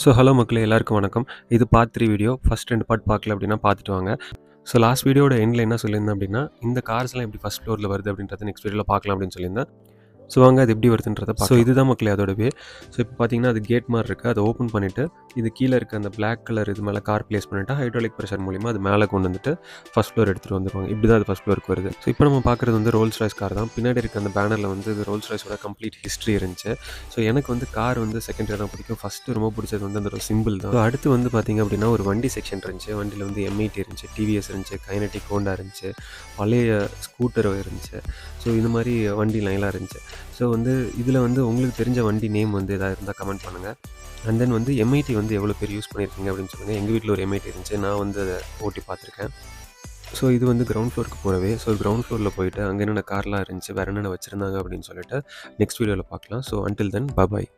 So hello மக்களே எல்லாருக்கும் வணக்கம். இது பார்ட் த்ரீ வீடியோ ஃபஸ்ட் ரெண்டு பார்ட் பார்க்கல அப்படின்னா பார்த்துட்டு வாங்க. ஸோ லாஸ்ட் வீடியோட எண்டில் என்ன சொல்லியிருந்தேன் அப்படின்னா இந்த கார்ஸ்லாம் எப்படி ஃபஸ்ட் ஃப்ளோரில் வருது அப்படின்றத நெக்ஸ்ட் வீடியோவில் பார்க்கலாம் அப்படின்னு சொல்லியிருந்தேன். ஸோ வாங்க அது எப்படி வருதுன்றத ஸோ இதுதான் மக்களே அதோட வே ஸோ இப்போ பார்த்தீங்கன்னா அது கேட் மாதிரி இருக்குது அதை ஓப்பன் பண்ணிவிட்டு இது கீழே இருக்க அந்த Black கலர் இது மேலே கார் ப்ளேஸ் பண்ணிவிட்டு ஹைட்ராலிக் ப்ரெஷர் மூலிமா அது மேலே கொண்டு வந்துட்டு ஃபஸ்ட் ஃப்ளோர் எடுத்துகிட்டு வந்துருவாங்க. இப்படி தான் அது ஃபஸ்ட் ஃப்ளோருக்கு வருது. ஸோ இப்போ நம்ம பார்க்குறது வந்து ரோல்ஸ் ராய்ஸ் கார் தான். பின்னாடி இருக்க அந்த பேனரில் வந்து இது ரோல்ஸ் ராய்ஸோட கம்ப்ளீட் ஹிஸ்ட்ரி இருந்துச்சு. ஸோ எனக்கு வந்து கார் வந்து செகண்ட் தான் பிடிக்கும். ஃபஸ்ட்டு ரொம்ப பிடிச்சது வந்து அந்த சிம்பிள் தான். So, அடுத்து வந்து பார்த்தீங்க அப்படின்னா ஒரு வண்டி செக்ஷன் இருந்துச்சு. வண்டியில் வந்து எம்ஐடி இருந்துச்சு டிவிஎஸ் இருந்துச்சு கைனட்டிக் ஹோண்டா இருந்துச்சு பழைய ஸ்கூட்டர் இருந்துச்சு. ஸோ இந்த மாதிரி வண்டி லைன்லாம் இருந்துச்சு. ஸோ வந்து இதில் வந்து உங்களுக்கு தெரிஞ்ச வண்டி நேம் வந்து எதாவது இருந்தால் கமெண்ட் பண்ணுங்கள் அண்ட் தென் வந்து எம்ஐடி வந்து எவ்வளோ பேர் யூஸ் பண்ணியிருக்கீங்க அப்படின்னு சொல்லுங்கள் எங்கள் வீட்டில் ஒரு எம்ஐடி இருந்துச்சு. நான் வந்து அதை ஓட்டி பார்த்துருக்கேன். ஸோ இது வந்து கிரவுண்ட் ஃப்ளோருக்கு போகிறவே ஸோ கிரவுண்ட் ஃப்ளோரில் போயிட்டு அங்கே என்னென்ன கார்லாம் இருந்துச்சு வேறு என்னென்ன வச்சுருந்தாங்க அப்படின்னு சொல்லிட்டு நெக்ஸ்ட் வீடியோவில் பார்க்கலாம். So until then bye bye